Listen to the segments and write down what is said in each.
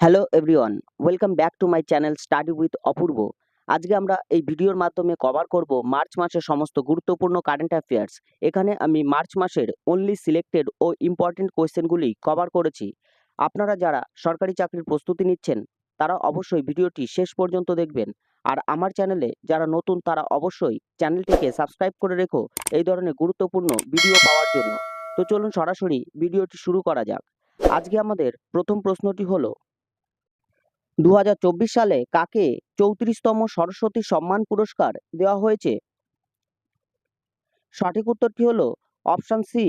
Hello everyone welcome back to my channel study with Apurba আজকে আমরা এই ভিডিওর মাধ্যমে কভার করব মার্চ মাসের সমস্ত গুরুত্বপূর্ণ কারেন্ট অ্যাফেয়ার্স এখানে আমি মার্চ মাসের অনলি সিলেক্টেড ও ইম্পর্টেন্ট কোয়েশ্চেনগুলি কভার করেছি। আপনারা যারা সরকারি চাকরির প্রস্তুতি নিচ্ছেন, তারা অবশ্যই ভিডিওটি শেষ পর্যন্ত দেখবেন। আর আমার চ্যানেলে যারা নতুন, তারা অবশ্যই চ্যানেলটিকে সাবস্ক্রাইব করে রেখো এই ধরনের গুরুত্বপূর্ণ ভিডিও পাওয়ার জন্য। তো চলুন সরাসরি ভিডিওটি শুরু করা যাক। আজকে আমাদের প্রথম প্রশ্নটি হলো দু হাজার চব্বিশ সালে কাকে চৌত্রিশতম সরস্বতী সম্মান পুরস্কার দেওয়া হয়েছে? সঠিক উত্তরটি হলো অপশন সি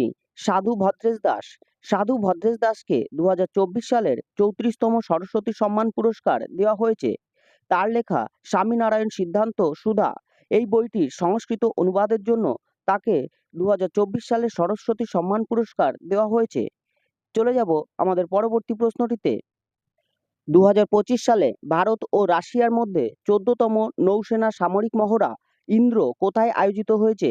সাধু ভদ্রেশ দাস। সাধু ভদ্রেশ দাসকে দু হাজার চব্বিশ সালের চৌত্রিশতম সরস্বতী সম্মান পুরস্কার দেওয়া হয়েছে। তার লেখা স্বামীনারায়ণ সিদ্ধান্ত সুধা। এই বইটির সংস্কৃত অনুবাদের জন্য তাকে দু হাজার চব্বিশ সালে সরস্বতী সম্মান পুরস্কার দেওয়া হয়েছে। চলে যাব আমাদের পরবর্তী প্রশ্নটিতে। দু হাজার পঁচিশ সালে ভারত ও রাশিয়ার মধ্যে চোদ্দতম নৌসেনা সামরিক মহড়া ইন্দ্র কোথায় আয়োজিত হয়েছে?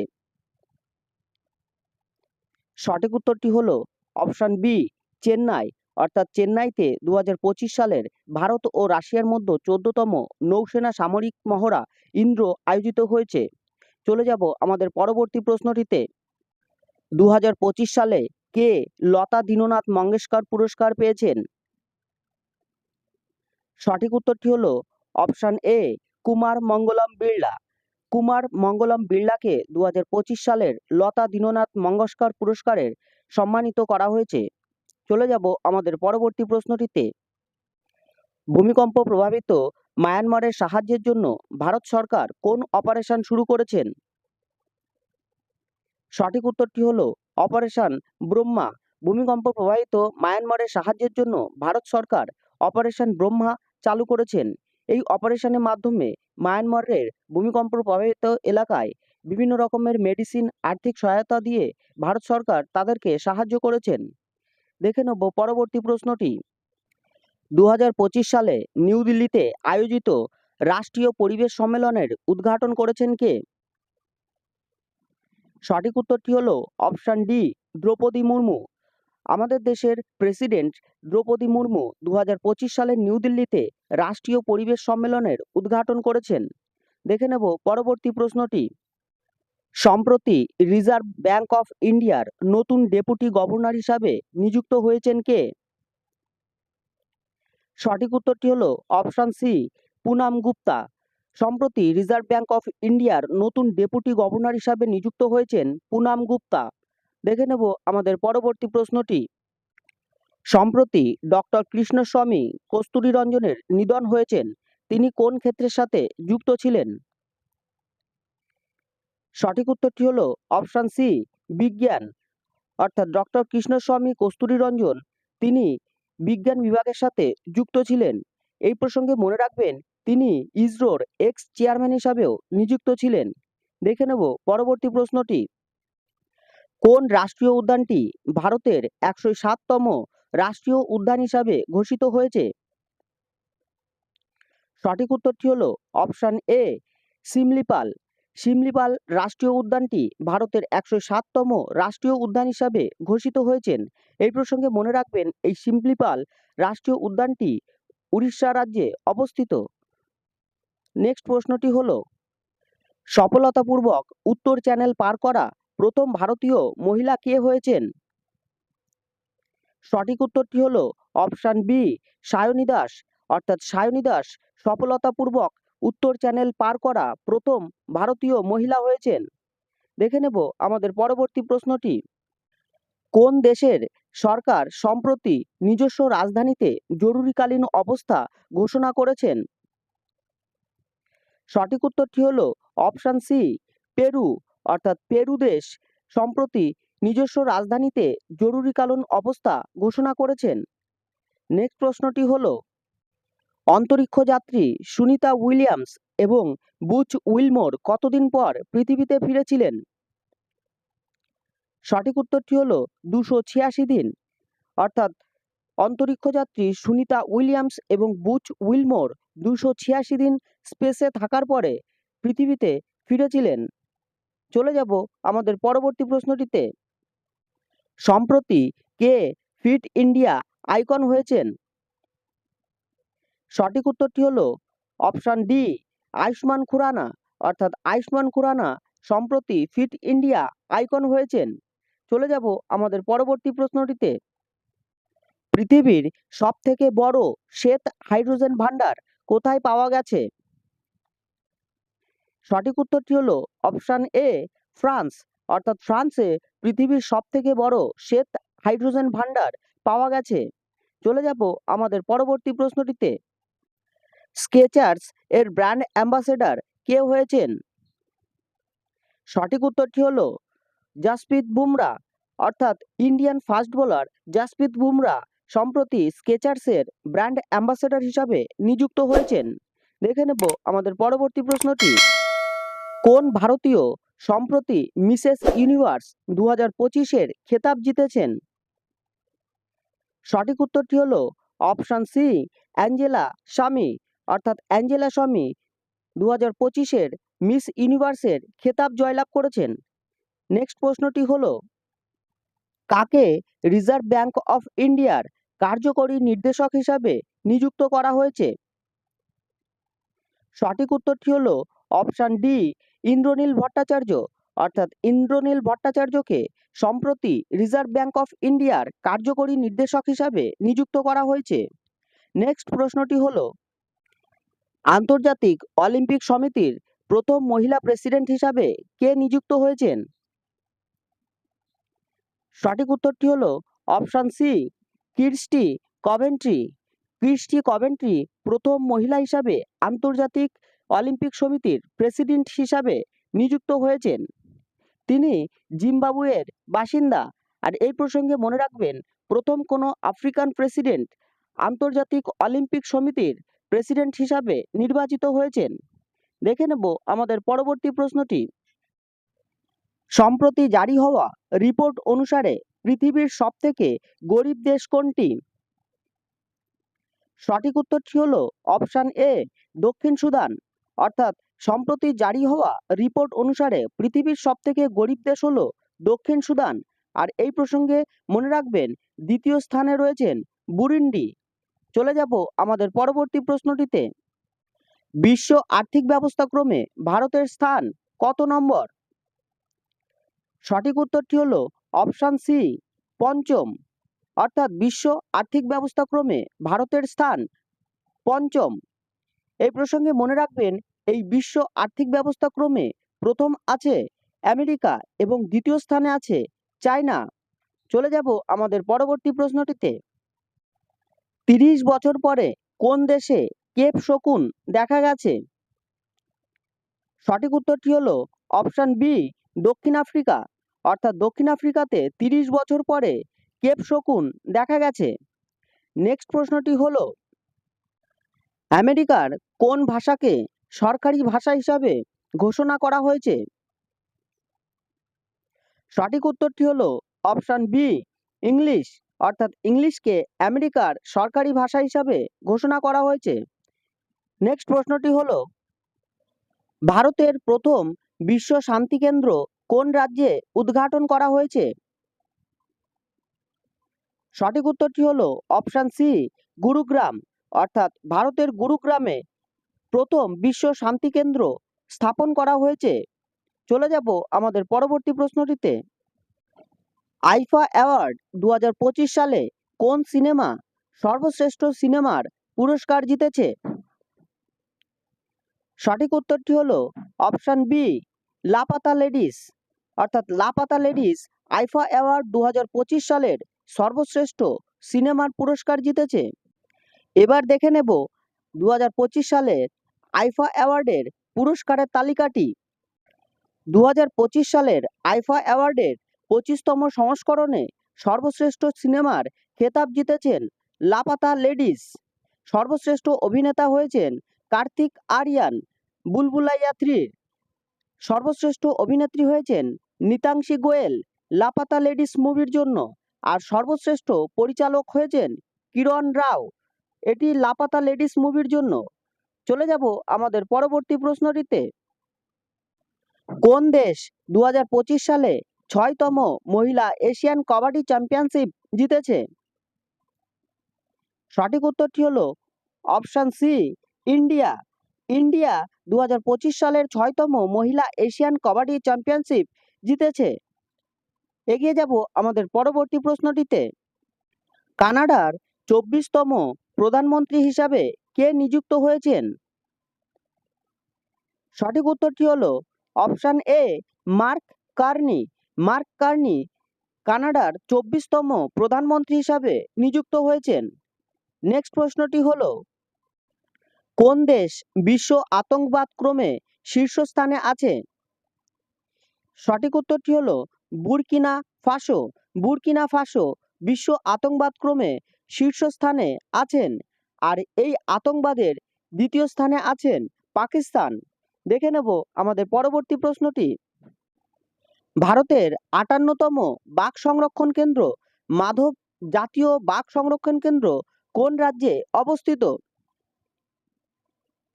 সঠিক উত্তরটি হলো অপশন বি, চেন্নাই। অর্থাৎ চেন্নাইতে দু হাজার পঁচিশ সালের ভারত ও রাশিয়ার মধ্যে চোদ্দতম নৌসেনা সামরিক মহড়া ইন্দ্র আয়োজিত হয়েছে। চলে যাব আমাদের পরবর্তী প্রশ্নটিতে। দু হাজার পঁচিশ সালে কে লতা দীননাথ মঙ্গেশকর পুরস্কার পেয়েছেন? সঠিক উত্তরটি হলো অপশন এ, কুমার মঙ্গলম বিড়লা। কুমার মঙ্গলম বিড়লাকে দু হাজার পঁচিশ সালের লতা দীননাথ মঙ্গেশকর পুরস্কারের সম্মানিত করা হয়েছে। চলে যাব আমাদের পরবর্তী প্রশ্নটিতে। ভূমিকম্প প্রভাবিত মায়ানমারের সাহায্যের জন্য ভারত সরকার কোন অপারেশন শুরু করেছেন? সঠিক উত্তরটি হলো অপারেশন ব্রহ্মা। ভূমিকম্প প্রভাবিত মায়ানমারের সাহায্যের জন্য ভারত সরকার অপারেশন ব্রহ্মা চালু করেছেন। এই অপারেশনের মাধ্যমে মায়ানমারের ভূমিকম্প প্রভাবিত এলাকায় বিভিন্ন রকমের মেডিসিন, আর্থিক সহায়তা দিয়ে ভারত সরকার তাদেরকে সাহায্য করেছেন। দেখে নেব পরবর্তী প্রশ্নটি। দু হাজার পঁচিশ সালে নিউ দিল্লিতে আয়োজিত রাষ্ট্রীয় পরিবেশ সম্মেলনের উদ্ঘাটন করেছেন কে? সঠিক উত্তরটি হলো অপশন ডি, দ্রৌপদী মুর্মু। আমাদের দেশের প্রেসিডেন্ট দ্রৌপদী মুর্মু দু সালের নিউ দিল্লিতে রাষ্ট্রীয় পরিবেশ সম্মেলনের উদ্ঘাটন করেছেন। দেখে নেব পরবর্তী প্রশ্নটি। সম্প্রতি রিজার্ভ ব্যাংক অফ ইন্ডিয়ার নতুন ডেপুটি গভর্নর হিসাবে নিযুক্ত হয়েছেন কে? সঠিক উত্তরটি হলো অপশন সি, পুনাম গুপ্তা। সম্প্রতি রিজার্ভ ব্যাংক অফ ইন্ডিয়ার নতুন ডেপুটি গভর্নর হিসাবে নিযুক্ত হয়েছেন পুনাম গুপ্তা। দেখে নেব আমাদের পরবর্তী প্রশ্নটি। সম্প্রতি ডক্টর কৃষ্ণস্বামী কস্তুরী রঞ্জনের নিধন হয়েছেন, তিনি কোন ক্ষেত্রের সাথে যুক্ত ছিলেন? সঠিক উত্তরটি হলো অপশন সি, বিজ্ঞান। অর্থাৎ ডক্টর কৃষ্ণস্বামী কস্তুরী রঞ্জন তিনি বিজ্ঞান বিভাগের সাথে যুক্ত ছিলেন। এই প্রসঙ্গে মনে রাখবেন, তিনি ইসরোর এক্স চেয়ারম্যান হিসাবেও নিযুক্ত ছিলেন। দেখে নেব পরবর্তী প্রশ্নটি। কোন রাষ্ট্রীয় উদ্যানটি ভারতের একশো সাততম রাষ্ট্রীয় উদ্যান হিসাবে ঘোষিত হয়েছে? সঠিক উত্তরটি হলো অপশান এ, সিমলিপাল। সিমলিপাল রাষ্ট্রীয় উদ্যানটি ভারতের একশো সাততম রাষ্ট্রীয় উদ্যান হিসাবে ঘোষিত হয়েছেন। এই প্রসঙ্গে মনে রাখবেন, এই সিমলিপাল রাষ্ট্রীয় উদ্যানটি উড়িষ্যা রাজ্যে অবস্থিত। নেক্সট প্রশ্নটি হলো, সফলতাপূর্বক উত্তর চ্যানেল পার করা প্রথম ভারতীয় মহিলা কে হয়েছেন? সঠিক উত্তরটি হলো অপশান বি, সায়নী দাস। অর্থাৎ সায়নী দাস সফলতাপূর্বক উত্তর চ্যানেল পার করা প্রথম ভারতীয় মহিলা হয়েছেন। দেখে নেব আমাদের পরবর্তী প্রশ্নটি। কোন দেশের সরকার সম্প্রতি নিজস্ব রাজধানীতে জরুরিকালীন অবস্থা ঘোষণা করেছেন? সঠিক উত্তরটি হল অপশান সি, পেরু। অর্থাৎ পেরু দেশ, সম্প্রতি নিজস্ব রাজধানীতে জরুরিকালীন অবস্থা ঘোষণা করেছেন। নেক্সট প্রশ্নটি হল অন্তরিক্ষ যাত্রী সুনিতা উইলিয়ামস এবং বুচ উইলমোর কতদিন পর পৃথিবীতে ফিরেছিলেন? সঠিক উত্তরটি হল দুশো ছিয়াশি দিন। অর্থাৎ অন্তরিক্ষযাত্রী সুনিতা উইলিয়ামস এবং বুচ উইলমোর দুশো ছিয়াশি দিন স্পেসে থাকার পরে পৃথিবীতে ফিরেছিলেন। চলে যাব আমাদের পরবর্তী প্রশ্নটিতে। সম্প্রতি কে ফিট ইন্ডিয়া আইকন হয়েছেন? সঠিক উত্তরটি হলো অপশান ডি, আয়ুষ্মান খুরানা। অর্থাৎ আয়ুষ্মান খুরানা সম্প্রতি ফিট ইন্ডিয়া আইকন হয়েছেন। চলে যাব আমাদের পরবর্তী প্রশ্নটিতে। পৃথিবীর সব থেকে বড় শ্বেত হাইড্রোজেন ভান্ডার কোথায় পাওয়া গেছে? সঠিক উত্তরটি হলো অপশান এ, ফ্রান্স। অর্থাৎ ফ্রান্সে পৃথিবীর সব থেকে বড় শ্বেত হাইড্রোজেন ভান্ডার পাওয়া গেছে। চলে যাব আমাদের পরবর্তী প্রশ্নটিতে। স্কেচার্স এর ব্র্যান্ড অ্যাম্বাসেডার কে হয়েছেন? সঠিক উত্তরটি হলো জাসপ্রীত বুমরা। অর্থাৎ Indian fast bowler Jasprit Bumrah সম্প্রতি স্কেচার্সের ব্র্যান্ড অ্যাম্বাসেডার হিসাবে নিযুক্ত হয়েছেন। দেখে নেব আমাদের পরবর্তী প্রশ্নটি। কোন ভারতীয় সম্প্রতি মিসেস ইউনিভার্স দু হাজার পঁচিশের খেতাব জিতেছেন? সঠিক উত্তরটি হল অপশান সি, অ্যাঞ্জেলা স্বামী। অর্থাৎ অ্যাঞ্জেলা স্বামী দু হাজার পঁচিশের মিস ইউনিভার্সের খেতাব জয়লাভ করেছেন। নেক্সট প্রশ্নটি হলো, কাকে রিজার্ভ ব্যাংক অফ ইন্ডিয়ার কার্যকরী নির্দেশক হিসাবে নিযুক্ত করা হয়েছে? সঠিক উত্তরটি হলো অপশান ডি ইন্দ্রনীল ভট্টাচার্য, অর্থাৎ ইন্দ্রনীল ভট্টাচার্যকে সম্প্রতি রিজার্ভ ব্যাংক অফ ইন্ডিয়ার কার্যকরী নির্দেশক হিসাবে নিযুক্ত করা হয়েছে। নেক্সট প্রশ্নটি হল, আন্তর্জাতিক অলিম্পিক সমিতির প্রথম মহিলা প্রেসিডেন্ট হিসাবে কে নিযুক্ত হয়েছেন? সঠিক উত্তরটি হল option C, Kirsty Coventry. Kirsty Coventry প্রথম মহিলা হিসাবে আন্তর্জাতিক অলিম্পিক সমিতির প্রেসিডেন্ট হিসাবে নিযুক্ত হয়েছেন। তিনি জিম্বাবুয়ের বাসিন্দা। আর এই প্রসঙ্গে মনে রাখবেন, প্রথম কোনো আফ্রিকান প্রেসিডেন্ট আন্তর্জাতিক অলিম্পিক সমিতির প্রেসিডেন্ট হিসাবে নির্বাচিত হয়েছেন। দেখে নেব আমাদের পরবর্তী প্রশ্নটি। সম্প্রতি জারি হওয়া রিপোর্ট অনুসারে পৃথিবীর সবথেকে গরিব দেশ কোনটি? সঠিক উত্তরটি হলো অপশান এ, দক্ষিণ সুদান। অর্থাৎ সম্প্রতি জারি হওয়া রিপোর্ট অনুসারে পৃথিবীর সবথেকে গরিব দেশ হলো দক্ষিণ সুদান। আর এই প্রসঙ্গে মনে রাখবেন, দ্বিতীয় স্থানে রয়েছেন বুরিন্ডি। চলে যাব আমাদের পরবর্তী প্রশ্নটিতে। বিশ্ব আর্থিক ব্যবস্থা ক্রমে ভারতের স্থান কত নম্বর? সঠিক উত্তরটি হলো অপশান সি, পঞ্চম। অর্থাৎ বিশ্ব আর্থিক ব্যবস্থা ক্রমে ভারতের স্থান পঞ্চম। এই প্রসঙ্গে মনে রাখবেন এই বিশ্ব আর্থিক ব্যবস্থা ক্রমে প্রথম আছে আমেরিকা এবং দ্বিতীয় স্থানে আছে চায়না। চলে যাব আমাদের পরবর্তী প্রশ্নটিতে। তিরিশ বছর পরে কোন দেশে কেপ শকুন দেখা গেছে? সঠিক উত্তরটি হলো অপশান বি, দক্ষিণ আফ্রিকা। অর্থাৎ দক্ষিণ আফ্রিকাতে তিরিশ বছর পরে কেপ শকুন দেখা গেছে। নেক্সট প্রশ্নটি হলো, আমেরিকার কোন ভাষাকে সরকারি ভাষা হিসাবে ঘোষণা করা হয়েছে। সঠিক উত্তরটি হলো অপশান বি ইংলিশ অর্থাৎ ইংলিশকে আমেরিকার সরকারি ভাষা হিসাবে ঘোষণা করা হয়েছে। নেক্সট প্রশ্নটি হলো, ভারতের প্রথম বিশ্ব শান্তি কেন্দ্র কোন রাজ্যে উদ্ঘাটন করা হয়েছে? সঠিক উত্তরটি হলো অপশান সি গুরুগ্রাম, অর্থাৎ ভারতের গুরুগ্রামে প্রথম বিশ্ব শান্তি কেন্দ্র স্থাপন করা হয়েছে। চলে যাব আমাদের পরবর্তী প্রশ্নটিতে। আইফা অ্যাওয়ার্ড দু হাজার পঁচিশ সালে কোন সিনেমা সর্বশ্রেষ্ঠ সিনেমার পুরস্কার জিতেছে? সঠিক উত্তরটি হলো অপশান বি, লাপাতা লেডিস। অর্থাৎ লাপাতা লেডিস আইফা অ্যাওয়ার্ড দু হাজার পঁচিশ সালের সর্বশ্রেষ্ঠ সিনেমার পুরস্কার জিতেছে। এবার দেখে নেব দু সালের আইফা অ্যাওয়ার্ডের পুরস্কারের তালিকাটি দু হাজার পঁচিশ সালের আইফা অ্যাওয়ার্ডের পঁচিশতম সংস্করণে সর্বশ্রেষ্ঠ সিনেমার খেতাব জিতেছেন লাপাতা লেডিস। সর্বশ্রেষ্ঠ অভিনেতা হয়েছেন কার্তিক আরিয়ান বুলবুলাইয়া থ্রির। সর্বশ্রেষ্ঠ অভিনেত্রী হয়েছেন নিতাংশী গোয়েল লাপাতা লেডিস মুভির জন্য। আর সর্বশ্রেষ্ঠ পরিচালক হয়েছেন কিরণ রাও। এটি লাপাতা লেডিস মুভির জন্য চলে যাব আমাদের পরবর্তী প্রশ্নটিতে। কোন দেশ দু হাজার পঁচিশ সালে ছয়তম মহিলা এশিয়ান কবাডি চ্যাম্পিয়নশিপ জিতেছে? সঠিক উত্তরটি হলো অপশান সি, ইন্ডিয়া। ইন্ডিয়া দু হাজার পঁচিশ সালের ছয়তম মহিলা এশিয়ান কবাডি চ্যাম্পিয়নশিপ জিতেছে। এগিয়ে যাব আমাদের পরবর্তী প্রশ্নটিতে। কানাডার চব্বিশতম প্রধানমন্ত্রী হিসাবে কে নিযুক্ত হয়েছেন? সঠিক উত্তরটি হলো option A, Mark Carney. Mark Carney কানাডার চব্বিশতম প্রধানমন্ত্রী হিসাবে নিযুক্ত হয়েছেন। নেক্সট প্রশ্নটি হলো, কোন দেশ বিশ্ব আতঙ্কবাদ ক্রমে শীর্ষস্থানে আছে? সঠিক উত্তরটি হলো বুরকিনা ফাসো। বুরকিনা ফাসো বিশ্ব আতঙ্কবাদ ক্রমে শীর্ষস্থানে আছেন আর এই আতঙ্কবাদের দ্বিতীয় স্থানে আছেন পাকিস্তান। দেখে নেব আমাদের পরবর্তী প্রশ্নটি। ভারতের আটান্নতম বাঘ সংরক্ষণ কেন্দ্র, মাধব জাতীয় বাঘ সংরক্ষণ কেন্দ্র কোন রাজ্যে অবস্থিত?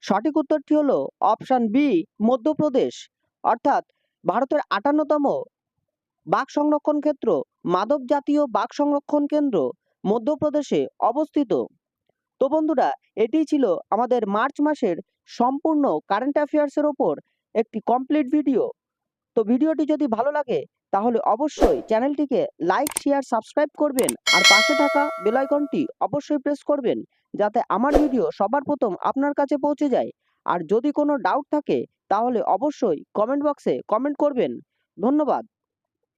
সঠিক উত্তরটি হল অপশান বি, মধ্যপ্রদেশ। অর্থাৎ ভারতের আটান্নতম বাঘ সংরক্ষণ ক্ষেত্র, মাধব জাতীয় বাঘ সংরক্ষণ কেন্দ্র মধ্যপ্রদেশে অবস্থিত। তো বন্ধুরা এটি ছিল আমাদের মার্চ মাসের সম্পূর্ণ কারেন্ট অ্যাফেয়ার্সের ওপর একটি কমপ্লিট ভিডিও তো ভিডিওটি যদি ভালো লাগে, তাহলে অবশ্যই চ্যানেলটিকে লাইক শেয়ার সাবস্ক্রাইব করবেন আর পাশে থাকা বেল আইকনটি অবশ্যই প্রেস করবেন, যাতে আমার ভিডিও সবার প্রথম আপনার কাছে পৌঁছে যায়। আর যদি কোনো ডাউট থাকে, তাহলে অবশ্যই কমেন্ট বক্সে কমেন্ট করবেন। ধন্যবাদ।